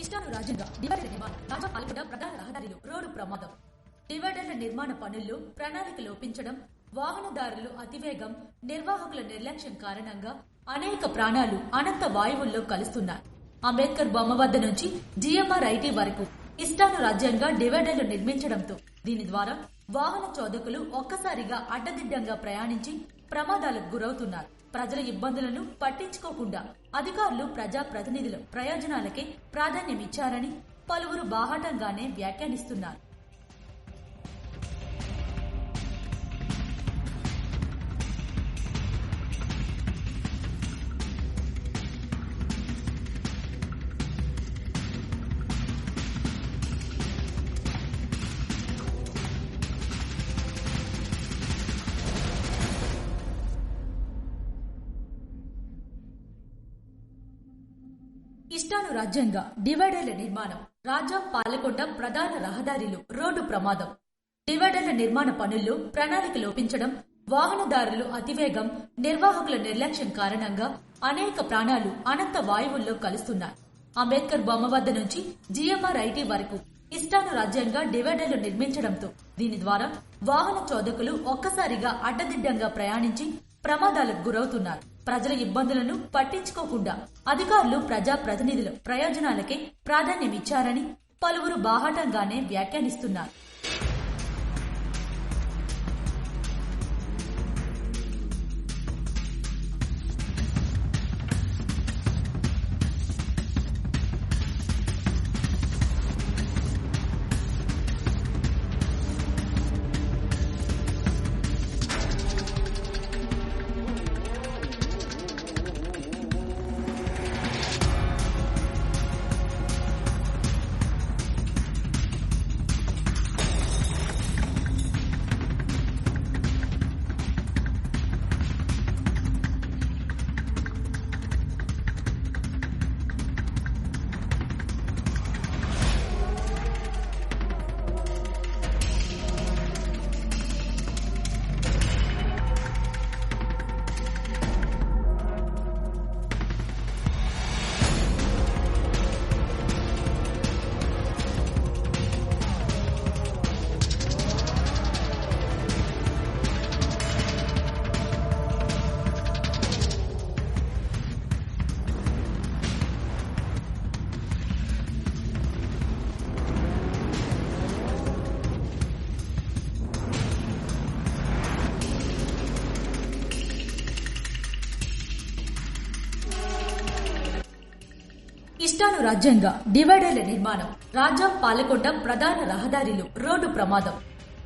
రాజ్యంగా డివైడర్ నిర్మాణం రాజా పాల్గొండ ప్రధాన రహదారిలో రోడ్డు ప్రమాదం. డివైడర్ల నిర్మాణ పనుల్లో ప్రణాళిక లోపించడం వాహనదారులు అతివేగం నిర్వాహకుల నిర్లక్ష్యం కారణంగా అనేక ప్రాణాలు అనంత వాయువుల్లో కలుస్తున్నాయి. అంబేద్కర్ బొమ్మ వద్ద నుంచి జిఎంఆర్ ఐటీ వరకు ఇష్టానురాజ్యంగా డివైడర్లు నిర్మించడంతో దీని ద్వారా వాహన చోదకులు ఒక్కసారిగా అడ్డదిడ్డంగా ప్రయాణించి ప్రమాదాలకు గురవుతున్నారు. ప్రజల ఇబ్బందులను పట్టించుకోకుండా అధికారులు ప్రజా ప్రతినిధుల ప్రయోజనాలకే ప్రాధాన్యమిచ్చారని పలువురు బాహాటంగానే వ్యాఖ్యానిస్తున్నారు. ఇష్టానురాజ్యంగా డివైడర్ల నిర్మాణం. రాజా పాలకొండ ప్రధాన రహదారిలో రోడ్డు ప్రమాదం. డివైడర్ల నిర్మాణ పనుల్లో ప్రణాళిక లోపించడం వాహనదారులు అతివేగం నిర్వాహకుల నిర్లక్ష్యం కారణంగా అనేక ప్రాణాలు అనంత వాయువుల్లో కలుస్తున్నాయి. అంబేద్కర్ బొమ్మ వద్ద నుంచి జిఎంఆర్ ఐటీ వరకు ఇష్టానురాజ్యంగా డివైడర్లు నిర్మించడంతో దీని ద్వారా వాహన చోదకులు ఒక్కసారిగా అడ్డదిడ్డంగా ప్రయాణించి ప్రమాదాలకు గురవుతున్నారు. ప్రజల ఇబ్బందులను పట్టించుకోకుండా అధికారులు ప్రజా ప్రతినిధుల ప్రయోజనాలకే ప్రాధాన్యమిచ్చారని పలువురు బాహాటంగానే వ్యాఖ్యానిస్తున్నారు. ఇష్టానురాజ్యంగా డివైడర్ల నిర్మాణం. రాజా పాలకొండ ప్రధాన రహదారిలో రోడ్డు ప్రమాదం.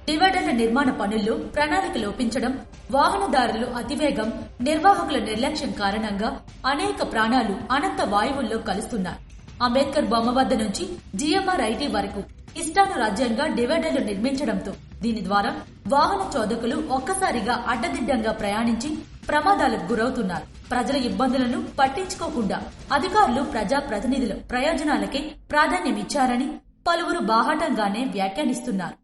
డివైడర్ల నిర్మాణ పనుల్లో ప్రణాళిక లోపించడం వాహనదారులు అతివేగం నిర్వాహకుల నిర్లక్ష్యం కారణంగా అనేక ప్రాణాలు అనంత వాయువుల్లో కలుస్తున్నాయి. అంబేద్కర్ బొమ్మ వద్ద నుంచి జిఎంఆర్ ఐటీ వరకు ఇష్టానురాజ్యంగా డివైడర్లు నిర్మించడంతో దీని ద్వారా వాహన చోదకులు ఒక్కసారిగా అడ్డదిడ్డంగా ప్రయాణించి ప్రమాదాలకు గురవుతున్నారు. ప్రజల ఇబ్బందులను పట్టించుకోకుండా అధికారులు ప్రజా ప్రతినిధుల ప్రయోజనాలకే ప్రాధాన్యమిచ్చారని పలువురు బాహాటంగానే వ్యాఖ్యానిస్తున్నారు.